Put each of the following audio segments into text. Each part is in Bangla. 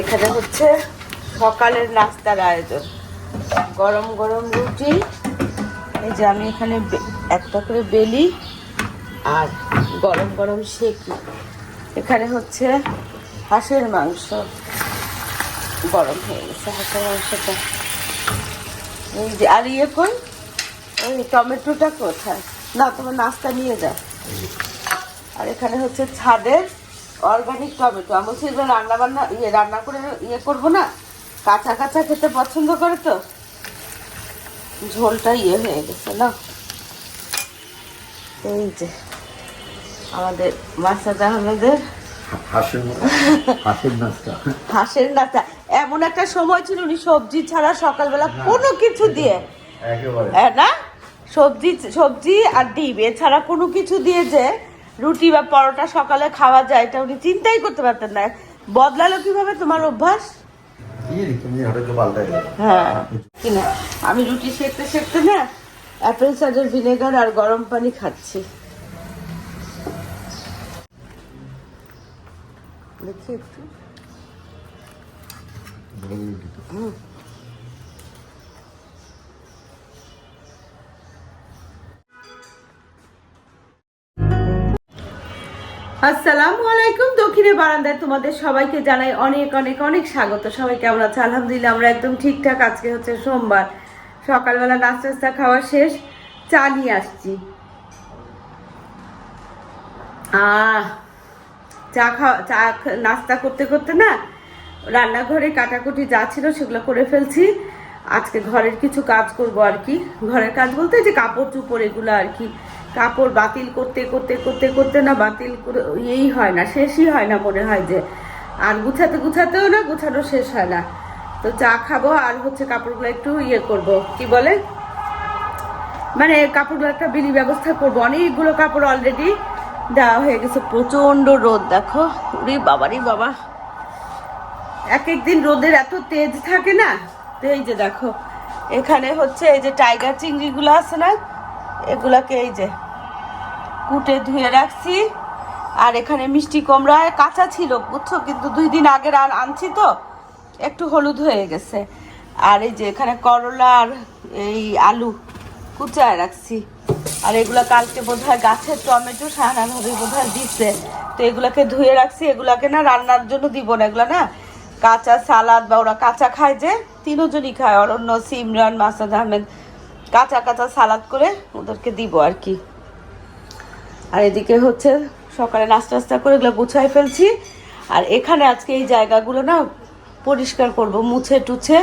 এখানে হচ্ছে সকালের নাস্তার আয়োজন। গরম গরম রুটি, এই যে আমি এখানে একটা করে বেলি আর গরম গরম সেকি। এখানে হচ্ছে হাঁসের মাংস গরম হয়ে গেছে, হাঁসের মাংসটা। এই যে, আর ইয়ে কই? ওই টমেটোটা কোথায়? না, তোমার নাস্তা নিয়ে যাও। আর এখানে হচ্ছে ছাদের অর্গানিক টমেটো আমি বলছি এগুলো রান্না বান্না ইয়ে রান্না করে ইয়ে করব না? কাঁচা কাঁচা খেতে পছন্দ করে তো। ঝোলটা ইয়ে হয়ে গেছে না? এই যে আমাদের মাসাদ আহমেদের হাসের নাস্তা। এমন একটা সময় ছিল উনি সবজি ছাড়া সকালবেলা কোনো কিছু দিয়ে হ্যাঁ না? সবজি সবজি আর ডিম এছাড়া কোনো কিছু দিয়ে যে রুটি বা পরোটা সকালে খাওয়া যায় এটা উনি চিন্তাই করতে পারতেন না। বদলালো কীভাবে তোমার অভ্যাস? হ্যাঁ। কিনা আমি রুটি সেকতে সেকতে না অ্যাপেল সাইডার ভিনেগার আর গরম পানি খাচ্ছি। দেখি একটু। আসসালামু আলাইকুম। দক্ষিণে বারান্দায় তোমাদের সবাইকে জানাই অনেক অনেক অনেক স্বাগত। সবাই কেমন আছে? আলহামদুলিল্লাহ, আমরা একদম ঠিকঠাক। আজকে হচ্ছে সোমবার। সকালবেলা নাস্তা খাওয়া শেষ। চা নিয়ে আসছি। চা খাওয়া, চা নাস্তা করতে করতে না রান্নাঘরে কাটাকুটি যা ছিল সেগুলো করে ফেলছি। আজকে ঘরের কিছু কাজ করব আর কি। ঘরের কাজ বলতে যে কাপড় চুপড় এগুলো আর কি। কাপড় বাতিল করতে করতে করতে করতে না বাতিল করে ইয়েই হয় না, শেষই হয় না মনে হয় যে। আর গুছাতে, গুছাতেও না, গুছানো শেষ হয় না। তো চা খাব আর হচ্ছে কাপড়গুলো একটু ইয়ে করব। কি বলে? মানে কাপড়গুলো একটা বিলি ব্যবস্থা করব। অনেকগুলো কাপড় অলরেডি দেওয়া হয়ে গেছে। প্রচণ্ড রোদ, দেখো। উরি বাবারই বাবা। এক এক দিন রোদের এত তেজ থাকে না? তো এই যে দেখো, এখানে হচ্ছে এই যে টাইগার চিংড়িগুলো আছে না? এগুলাকে এই যে কুটে ধুয়ে রাখছি। আর এখানে মিষ্টি কুমড়া কাঁচা ছিল, বুঝছ? কিন্তু দুই দিন আগে আর আনছি তো, একটু হলুদ হয়ে গেছে। আর এই যে এখানে করলা আর এই আলু কুচায় রাখছি। আর এগুলো কালকে বোধহয় গাছের টমেটো সাহানা ভাবে বোধহয় দিচ্ছে তো এগুলাকে ধুয়ে রাখছি, এগুলাকে না রান্নার জন্য দিব না। এগুলো না কাঁচা সালাদ বা ওরা কাঁচা খায় যে, তিনজনই খায়। অরণ্য সিমরান, মাসাদ আহমেদ কাঁচা কাঁচা সালাদ করে ওদেরকে দিব আর কি। আর এদিকে হচ্ছে সকালে নাস্তা নাস্তা করে এগুলো গুছাই ফেলছি। আর এখানে আজকে এই জায়গাগুলো না পরিষ্কার করব, মুছে টুছে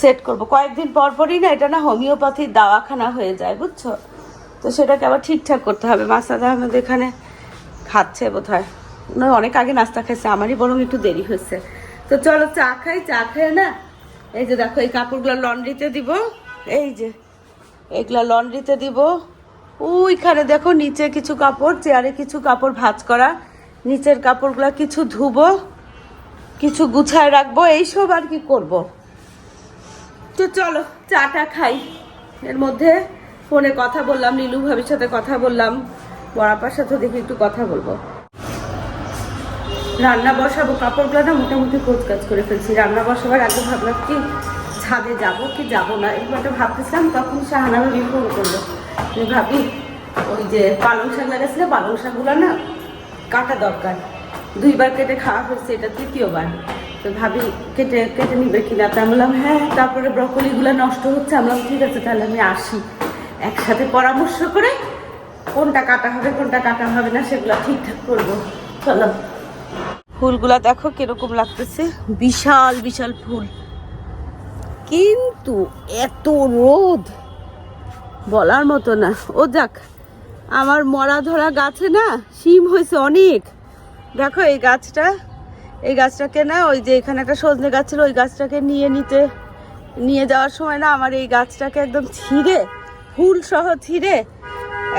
সেট করব। কয়েকদিন পর পরই না এটা না হোমিওপ্যাথির দাওয়াখানা হয়ে যায়, বুঝছ? তো সেটাকে আবার ঠিকঠাক করতে হবে। মাসাদ আহমেদ এখানে খাচ্ছে বোধ হয় অনেক আগে নাস্তা খাইছে, আমারই বরং একটু দেরি হয়েছে। তো চলো চা খাই, চা খেয়ে না এই যে দেখো, এই কাপড়গুলো লন্ড্রিতে দিব। এই যে, এগুলা লন্ড্রিতে দিব। ওইখানে দেখো নিচে কিছু কাপড়, চেয়ারে কিছু কাপড় ভাজ করা, নিচের কাপড়গুলো কিছু ধুবো, কিছু গুছায় রাখব, এইসব আর কি করব। তো চলো, চাটা খাই। এর মধ্যে ফোনে কথা বললাম, নীলু ভাবির সাথে কথা বললাম বড়াপার সাথে দেখি একটু কথা বলব। রান্না বসাবো, কাপড়গুলো না মোটামুটি কোচ কাজ করে ফেলছি। রান্না বসাবার আগে ভাবলাম কি, ছাদে যাব কি যাব না? একটা ভাবতেছিলাম, তখন শাহানা ফোন করল। যে ভাবি, ওই যে পালং শাক লাগাচ্ছিল পালং শাকগুলো না কাটা দরকার। দুইবার কেটে খাওয়া হয়েছে, এটা তৃতীয়বার। তো ভাবি, কেটে কেটে নিবে কিনা? তা আমি বললাম হ্যাঁ তারপরে ব্রকলিগুলো নষ্ট হচ্ছে। আমি বললাম, ঠিক আছে, তাহলে আমি আসি। একসাথে পরামর্শ করে কোনটা কাটা হবে, কোনটা কাটা হবে না, সেগুলো ঠিকঠাক করব। চলো। ফুলগুলা দেখো কীরকম লাগতেছে। বিশাল বিশাল ফুল। কিন্তু এত রোদ! বলার মতো না। ও যাক, আমার মরা ধরা গাছে না, শিম হয়েছে অনেক। দেখো এই গাছটা, এই গাছটাকে না, ওই যে এখানে একটা সজনে গাছ ছিল, ওই গাছটাকে নিয়ে নিতে, নিয়ে যাওয়ার সময় না আমার এই গাছটাকে একদম ছিঁড়ে, ফুল সহ ছিঁড়ে,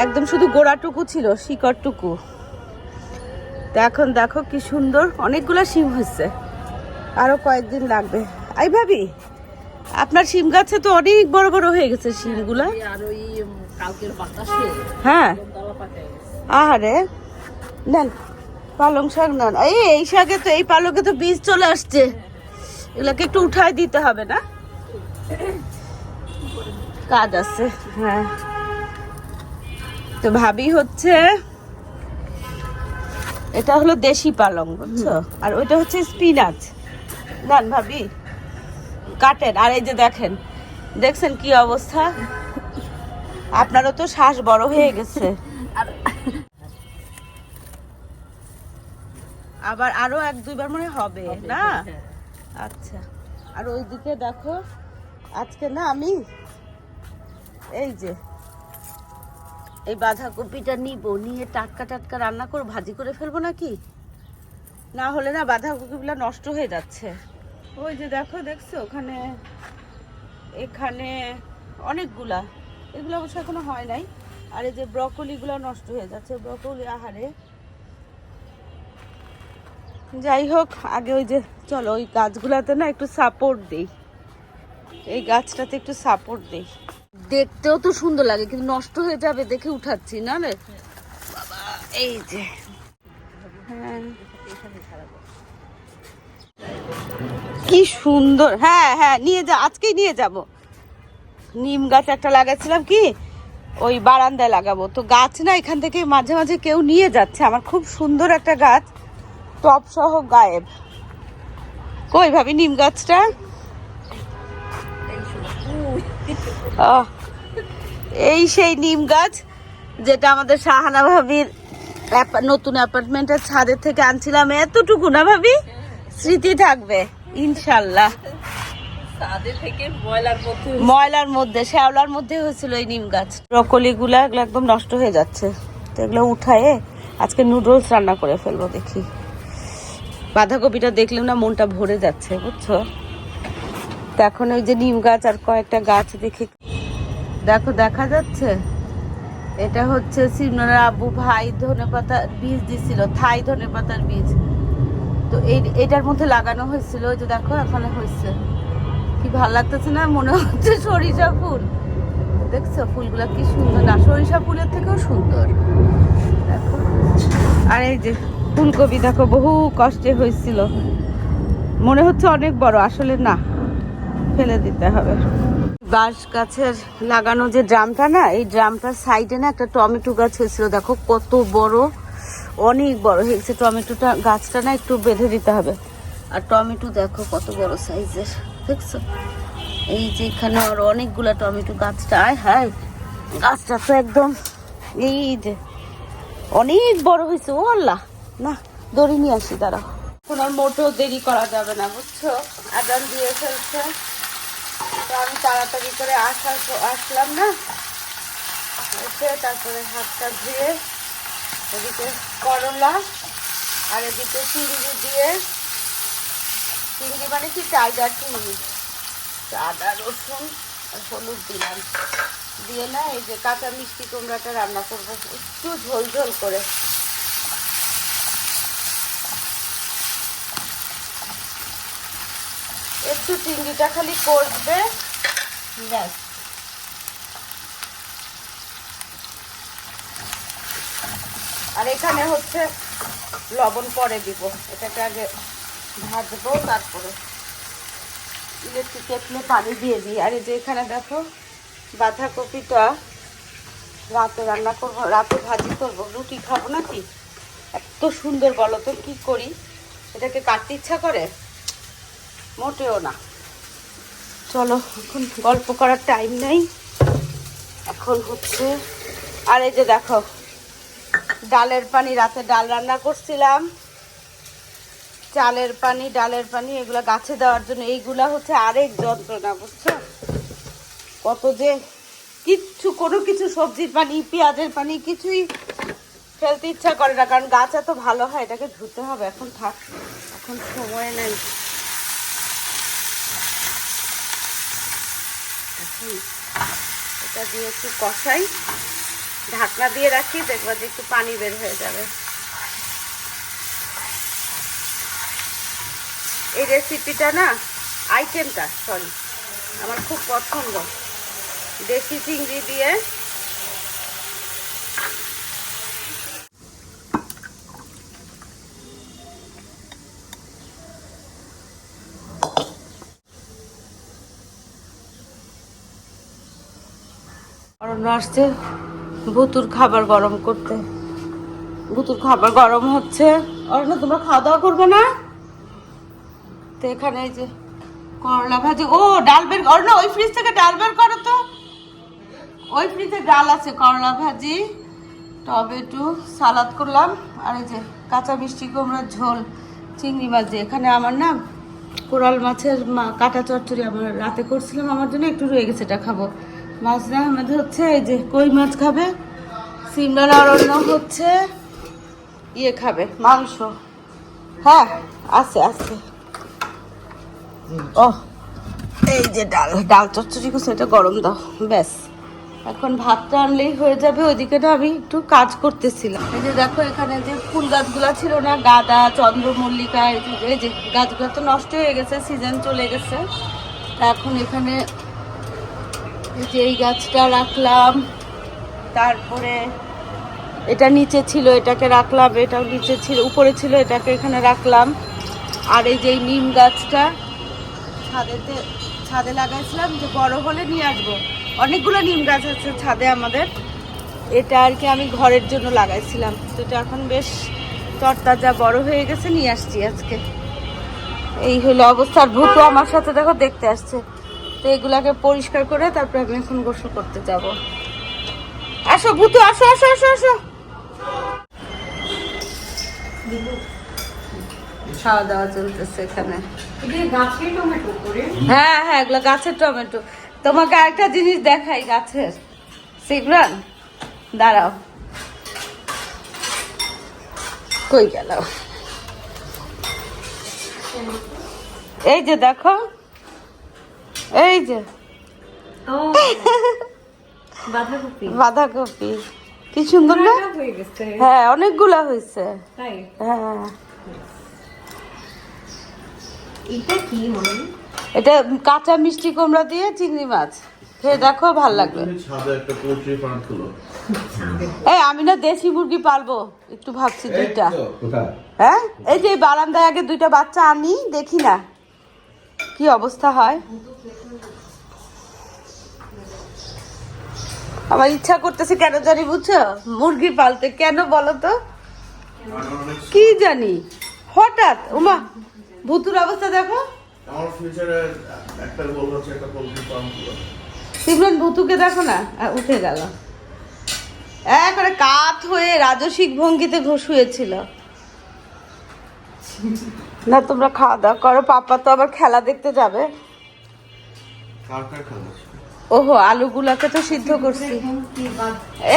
একদম শুধু গোড়াটুকু ছিল, শিকড়টুকু। তো এখন দেখো কি সুন্দর, অনেকগুলো শিম হয়েছে। আরও কয়েকদিন লাগবে। আই ভাবি আপনার শিম গাছে তো অনেক বড় বড় হয়ে গেছে শিমগুলা। আর ওই কালকের বাতাসে হ্যাঁ। আহারে। নেন পালং শাক নেন। এই এই শাকে তো এই পালকে তো বীজ চলে আসছে। এগুলোকে একটু উঠায় দিতে হবে না? কাজ আছে হ্যাঁ। তো ভাবি হচ্ছে এটা হলো দেশি পালং বুঝছ? আর ওইটা হচ্ছে স্পিনাচ। দেন ভাবি। কাটেন। আর এই যে দেখেন দেখছেন কি অবস্থা? আপনারও তো শ্বাস বড় হয়ে গেছে। আবার আরও এক দুইবার মনে হবে না? আচ্ছা। আর ওইদিকে দেখো আজকে না আমি এই যে এই বাঁধাকপিটা নিব নিয়ে টাটকা টাটকা রান্না করে ভাজি করে ফেলব নাকি? না হলে না বাঁধাকপিগুলো নষ্ট হয়ে যাচ্ছে। ওই যে দেখো দেখছ? ওখানে এখানে অনেকগুলা। এগুলো অবশ্য এখনও হয় নাই। আর এই যে ব্রকলিগুলো নষ্ট হয়ে যাচ্ছে। ব্রকলি আহারে। যাই হোক আগে ওই যে চলো ওই গাছগুলাতে না একটু সাপোর্ট দেই। এই গাছটাতে একটু সাপোর্ট দেই। দেখতেও তো সুন্দর লাগে কিন্তু নষ্ট হয়ে যাবে দেখে উঠাচ্ছি না রে? বাবা এই যে। হ্যাঁ। কি সুন্দর। হ্যাঁ হ্যাঁ নিয়ে যা, আজকেই নিয়ে যাব। নিম গাছ একটা লাগাচ্ছিলাম কি? ওই বারান্দায় লাগাবো। তো গাছ না এখান থেকে মাঝে মাঝে কেউ নিয়ে যাচ্ছে। আমার খুব সুন্দর একটা গাছ। টপ সহ গায়েব। কই ভাবি নিম গাছটা? এই সেই নিম গাছ যেটা আমাদের শাহানা ভাবির নতুন অ্যাপার্টমেন্টের ছাদের থেকে আনছিলাম। এতটুকু না ভাবি? স্মৃতি থাকবে। ইনশাল্লাহ। ময়লার মধ্যে শ্যাওলার মধ্যে হয়েছিল এই নিম গাছ। ব্রকলি গুলা এগুলো একদম নষ্ট হয়ে যাচ্ছে। তো এগুলো উঠায়ে আজকে নুডলস রান্না করে ফেলব দেখি। বাঁধাকপিটা দেখলেও না মনটা ভরে যাচ্ছে বুঝছ? তো এখন ওই যে নিম গাছ আর কয়েকটা গাছ দেখে দেখো দেখা যাচ্ছে? এটা হচ্ছে সিমনার আবু ভাই ধনে পাতা বীজ দিছিল থাই ধনে পাতার বীজ। তো এই এটার মধ্যে লাগানো হয়েছিল যে দেখো, এখানে হয়েছে। কি ভালো লাগতেছে না? মনে হচ্ছে সরিষা ফুল। দেখছ ফুলগুলা কি সুন্দর। না, সরিষা ফুলের থেকেও সুন্দর। দেখো। আর এই যে ফুলকপি, দেখো, বহু কষ্টে হয়েছিল। মনে হচ্ছে অনেক বড়, আসলে না। ফেলে দিতে হবে। বাঁশ গাছের লাগানো যে ড্রামটা না, এই ড্রামটার সাইডে না একটা টমেটো গাছ হয়েছিল। দেখো কত বড়। অনেক বড় হয়েছে টমেটোটা গাছটা না একটু বেঁধে দিতে হবে। আর টমেটো দেখো কত বড় সাইজের, দেখছ? এই যে এখানে আর অনেকগুলো টমেটো গাছটা, আয় হায়, গাছটা তো একদম এই যে অনেক বড় হয়েছে, ও আল্লাহ। না, দড়ি নিয়ে আসি দাঁড়া এখন আর মোটেও দেরি করা যাবে না, বুঝছ? আদান দিয়ে ফেলছে। তো আমি তাড়াতাড়ি করে আসার আসলাম না। এসে তারপরে হাতটা ধুয়ে এদিকে করলা, আর এদিকে চিংড়ি দিয়ে, চিংড়ি মানে কি টাইগার চিংড়ি। আদা, রসুন আর হলুদ দিলাম। দিয়ে না, এই যে কাঁচা মিষ্টি কুমড়াটা রান্না করব, একটু ঝোল ঝোল করে। একটু চিংড়িটা খালি করবে ব্যাস। আর এখানে হচ্ছে লবণ পরে দিব। এটাকে আগে ভাজবো, তারপরে ইলেকট্রিক কেটলে পানি দিয়ে দিই। আর এই যে এখানে দেখো বাঁধাকপিটা রাতে রান্না করব, রাতে ভাজি করব। রুটি খাব নাকি? এত সুন্দর বলো তো, কী করি? এটাকে কাটতে ইচ্ছা করে? মোটেও না। চলো, এখন গল্প করার টাইম নেই। এখন হচ্ছে, আর এই যে দেখো ডালের পানি, রাতে ডাল রান্না করছিলাম। চালের পানি, ডালের পানি, এগুলো গাছে দেওয়ার জন্য। এইগুলা হচ্ছে আরেক যন্ত্রণা, বুঝছ? কত যে কিচ্ছু, কোনো কিছু সবজির পানি, পেঁয়াজের পানি, কিছুই ফেলতে ইচ্ছা করে না। কারণ গাছ এত ভালো হয়, এটাকে ধুতে হবে। এখন থাক, এখন সময় নেই। এটা দিয়ে একটু কষাই। ঢাকনা দিয়ে রাখি, দেখবা যে একটু পানি বের হয়ে যাবে। এই রেসিপিটা না আইটেমটা সরি আমার খুব পছন্দ। দেশি চিংড়ি দিয়ে অরণ্য আসছে ভুতুর খাবার গরম করতে। ভুতুর খাবার গরম হচ্ছে। অরণ্য তোমরা খাওয়া দাওয়া করবে না? তো এখানে এই যে করলা ভাজি। ও, ডাল বের অরণ্য ওই ফ্রিজ থেকে ডাল বের করো তো। ওই ফ্রিজে ডাল আছে, করলা ভাজি টমেটো সালাদ করলাম, আর এই যে কাঁচা মিষ্টি কুমড়ার ঝোল, চিংড়ি মাছ দিয়ে এখানে আমার না কোরাল মাছের কাটা চচ্চড়ি আমার রাতে করছিলাম, আমার জন্য একটু রয়ে গেছে, এটা খাব। মাজদা আহমেদ হচ্ছে এই যে কই মাছ খাবে? সিমরান অরণ্য হচ্ছে ইয়ে খাবে মাংস। হ্যাঁ আছে আছে। ও এই যে ডাল ডাল চচ্চড়ি করছে এটা গরম দাও ব্যাস। এখন ভাতটা আনলেই হয়ে যাবে ওইদিকে না আমি একটু কাজ করতেছিলাম। এই যে দেখো এখানে যে ফুল গাছগুলো ছিল না গাঁদা চন্দ্রমল্লিকা এই যে- গাছগুলো তো নষ্ট হয়ে গেছে সিজন চলে গেছে। তা এখন এখানে যে এই গাছটা রাখলাম। তারপরে এটা নিচে ছিল, এটাকে রাখলাম, এটাও নিচে ছিল, উপরে ছিল, এটাকে এখানে রাখলাম। আর এই যে নিম গাছটা, ছাদেতে, ছাদে লাগাইছিলাম যে বড় হলে নিয়ে আসব। অনেকগুলো নিম গাছ আছে ছাদে আমাদের। এটা আর কি আমি ঘরের জন্য লাগাইছিলাম। তো এটা এখন বেশ তরতাজা বড় হয়ে গেছে, নিয়ে আসছি আজকে। এই হলো অবস্থার ভূত আমার সাথে দেখো, দেখতে আসছে। তো এগুলাকে পরিষ্কার করে তারপরে আমি এখন গোসল করতে যাব। আসো, ভূত, আসো আসো আসো আসো। খাওয়া দাওয়া চলতেছে এখানে। হ্যাঁ হ্যাঁ এগুলো গাছের টমেটো। তোমাকে একটা জিনিস দেখাই গাছের। সিগরান দাঁড়াও। কই গেল? এই যে দেখো এই যে। বাঁধাকপি। বাঁধাকপি। কি সুন্দর না? হ্যাঁ অনেকগুলা হয়েছে। হ্যাঁ। এটা কি এটা কাঁচা মিষ্টি কুমড়া দিয়ে চিংড়ি মাছ। খেয়ে দেখো ভালো লাগবে। এই আমি না দেশি মুরগি পালবো। একটু ভাবছি দুইটা। হ্যাঁ? এই যে এই বারান্দায় আগে দুইটা বাচ্চা আনি দেখি না। কি অবস্থা হয়? আমার ইচ্ছা করতেছে কেন জানি বুঝছ? মুরগি পালতে। কেন বলো তো? কি জানি? হঠাৎ উমা ভুতুর অবস্থা দেখো। আমার ফিউচারে একটা গোল হচ্ছে একটা পোল্ট্রি ফার্ম খুলো সিমরান ভুতুকে দেখো না? উঠে গেল। একবারে কাত হয়ে রাজসিক ভঙ্গিতে ঘষুয়েছিল না তোমরা খাওয়া দাওয়া করো। পাপা তো আবার খেলা দেখতে যাবে। কার কার খেলা ওহো আলুগুলাকে তো সিদ্ধ করছি।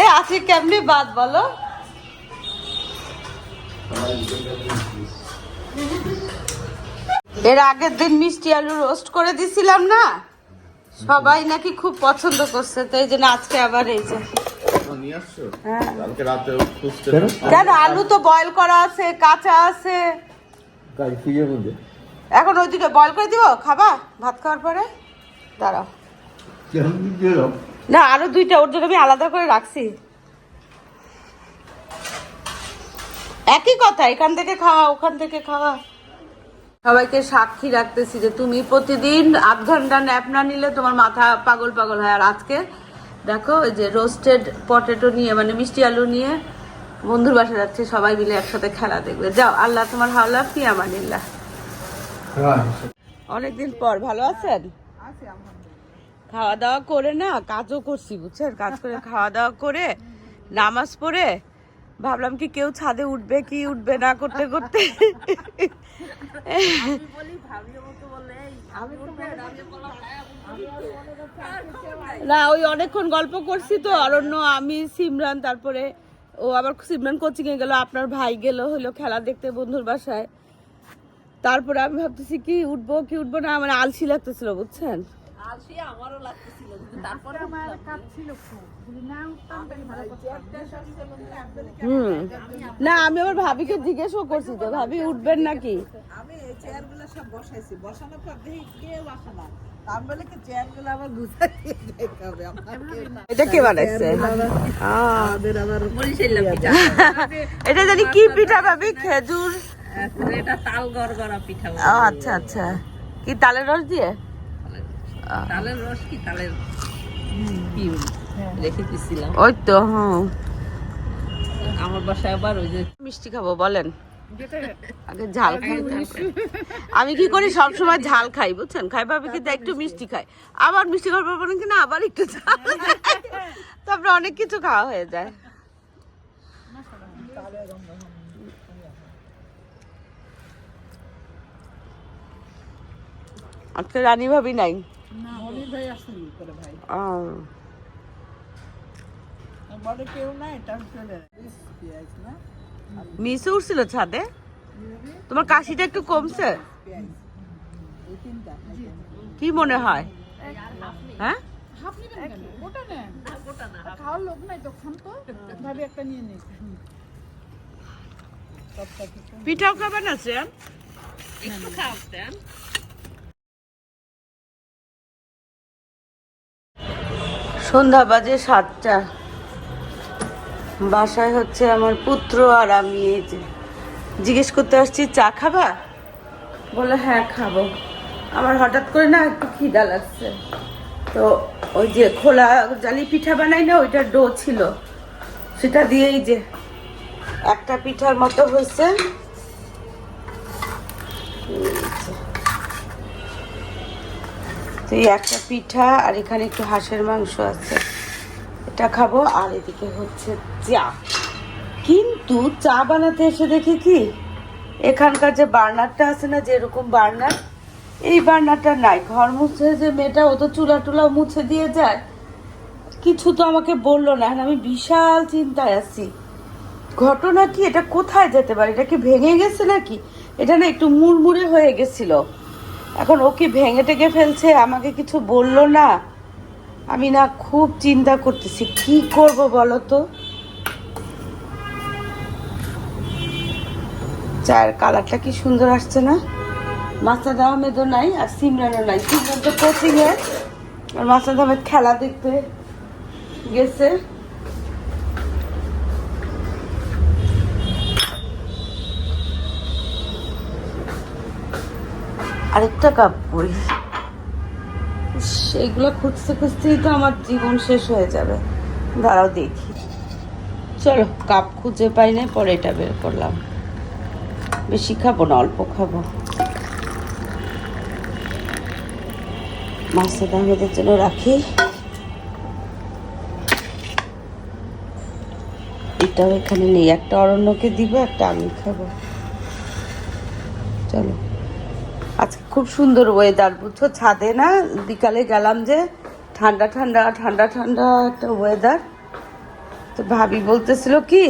এ আছে কেমনি বাদ বলো? এর আগের দিন মিষ্টি আলু রোস্ট করে দিছিলাম না? সবাই নাকি খুব পছন্দ করছে তো এই জন্য আজকে আবার এই যে। হ্যাঁ। কালকে রাতে খুঁজতে কেন? আলু তো বয়েল করা আছে কাঁচা আছে। কাল ফ্রিজের মধ্যে এখন ওইদিকে বয়েল করে দিব? খাবা? ভাত খাওয়ার পরে? দাঁড়াও। না আরও দুইটা ওর জন্য আমি আলাদা করে রাখছি। একই কথা এখান থেকে খাওয়া ওখান থেকে খাওয়া। সবাইকে সাক্ষী রাখতেছি যে তুমি প্রতিদিন আধ ঘণ্টা ন্যাপ না নিলে তোমার মাথা পাগল পাগল হয়। আর আজকে দেখো ওই যে রোস্টেড পটেটো নিয়ে মানে মিষ্টি আলু নিয়ে বন্ধুর বাসা যাচ্ছে সবাই মিলে একসাথে খেলা দেখবে। যাও আল্লাহ তোমার হাওলা ফি আমানিল্লাহ অনেকদিন পর ভালো আছেন? খাওয়া দাওয়া করে না কাজও করছি বুঝছেন? কাজ করে খাওয়া দাওয়া করে নামাজ পড়ে ভাবলাম কি কেউ ছাদে উঠবে কি উঠবে না করতে করতে? না। ওই অনেকক্ষণ গল্প করছি তো অরণ্য আমি সিমরান তারপরে ও আবার সিমরান কোচিংয়ে গেল, আপনার ভাই গেল হলো খেলা দেখতে বন্ধুর বাসায়। তারপরে আমি ভাবতেছি, কি উঠবো কি উঠবো না? মানে আলসি লাগতেছিল, বুঝছেন? আলসি আমারও লাগতেছিল কিন্তু তারপরে হুম। না আমি আবার ভাবিকে জিজ্ঞেসও করছি যে ভাবি উঠবেন নাকি? আমি এই চেয়ারগুলো সব বসাইছি। বসানোর পর দেখি কেউ আসে না। হবে আমাকে। এটা কে বানাইছে? জানি কি পিঠা ভাবি? খেজুর? আচ্ছা আচ্ছা। কি তালের রস দিয়ে? তালের রস কি? তালের রেখে দিছিলাম। ওই তো হ্যাঁ আমার বাসায় আবার ওই যে মিষ্টি খাব বলেন। আগে ঝাল খাই। তারপরে। আমি কি করি সবসময় ঝাল খাই বুঝছেন? খাই ভাবে কিন্তু একটু মিষ্টি খাই। আবার মিষ্টি খাওয়ার পর বলেন কিনা আবার একটু ঝাল তারপরে অনেক কিছু খাওয়া হয়ে যায়। আজকে রানী ভাবি নাই। মিশে উঠছিল ছাদে? তোমার কাশিটা একটু কমছে? কি মনে হয়? হ্যাঁ? ওটা নেন। খাওয়ার লোক নাই সন্ধ্যা বাজে সাতটা। বাসায় হচ্ছে আমার পুত্র আর আমি এই যে। জিজ্ঞেস করতে আসছি, চা খাবা? বলে হ্যাঁ খাব। আমার হঠাৎ করে না একটু খিদা লাগছে। তো ওই যে খোলা জালি পিঠা বানাই না, ওইটার ডো ছিল। সেটা দিয়েই যে একটা পিঠার মতো হয়েছে এই যে। তো এই একটা পিঠা আর এখানে একটু হাঁসের মাংস আছে। এটা খাব, আর এদিকে হচ্ছে চা। কিন্তু চা বানাতে এসে দেখি কি, এখানকার যে বার্নারটা আছে না, যেরকম বার্নার, এই বার্নারটা নাই। ঘর মুছে যে মেয়েটা, ও তো চুলা টুলা মুছে দিয়ে যায়। কিছু তো আমাকে বলল না। এখন আমি বিশাল চিন্তায় আছি। ঘটনা কি, এটা কোথায় যেতে পারে? এটা কি ভেঙে গেছে নাকি? এটা না একটু মুড়মুড়ে হয়ে গেছিল। এখন ও কি ভেঙে টেকে ফেলছে? আমাকে কিছু বলল না? আমি না খুব চিন্তা করতেছি। কি করব বলো তো? চায়ের কালারটা কি সুন্দর আসছে না? মাসাদ আহমেদও নাই আর সিমরানও নাই। সিমরান তো কোচিংয়ে আর মাসাদ আহমেদ খেলা দেখতে গেছে। আরেকটা কাপ করি। সেইগুলো খুঁজতে খুঁজতেই তো আমার জীবন শেষ হয়ে যাবে। দাঁড়াও দেখি। চলো, কাপ খুঁজে পাই না পরে এটা বের করলাম। বেশি খাব না, অল্প খাব। মাসুদ আহমেদের জন্য রাখি। এটাও এখানে নেই, একটা অরণ্যকে দিব, একটা আমি খাব। চলো। খুব সুন্দর ওয়েদার বুঝছ? ছাদে না বিকালে গেলাম যে ঠান্ডা ঠান্ডা ঠান্ডা ঠান্ডা একটা ওয়েদার তো ভাবি বলতেছিল কি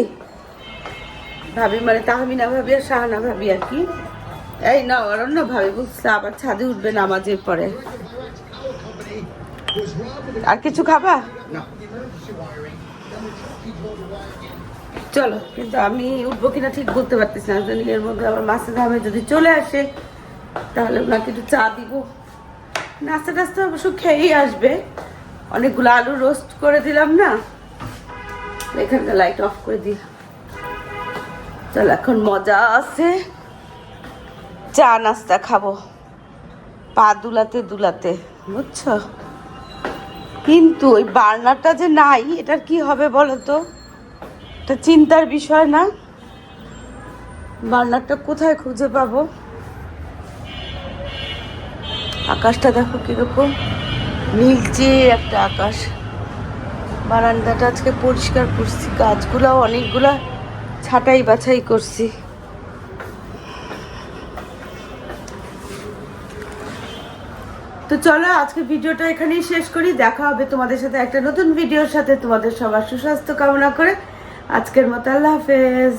ভাবি মানে তাহমিনা ভাবি আর শাহানা ভাবি আর কি। এই না অরণ্য ভাবি বলছিল আবার ছাদে উঠবে নামাজের পরে। আর কিছু খাবা? চলো কিন্তু আমি উঠবো কিনা ঠিক বলতে পারতেছি না। জানি এর মধ্যে আবার মাসে ধামে যদি চলে আসে তাহলে ওনাকে একটু চা দিব। নাস্তা টাস্তা অবশ্য খেয়েই আসবে। অনেকগুলো আলু রোস্ট করে দিলাম না। এখানটা লাইট অফ করে দিই। চল, এখন মজা আছে। চা নাস্তা খাব। পা দুলাতে দুলাতে, বুঝছ? কিন্তু ওই বার্নারটা যে নাই, এটার কি হবে বলো তো এটা চিন্তার বিষয় না। বার্নারটা কোথায় খুঁজে পাবো? আকাশটা দেখো কীরকম। নীলচে একটা আকাশ। বারান্দাটা আজকে পরিষ্কার করছি, গাছগুলাও অনেকগুলা ছাটাই বাছাই করছি। তো চলো আজকে ভিডিওটা এখানেই শেষ করি, দেখা হবে তোমাদের সাথে একটা নতুন ভিডিওর সাথে। তোমাদের সবার সুস্বাস্থ্য কামনা করে আজকের মতো আল্লাহ হাফেজ।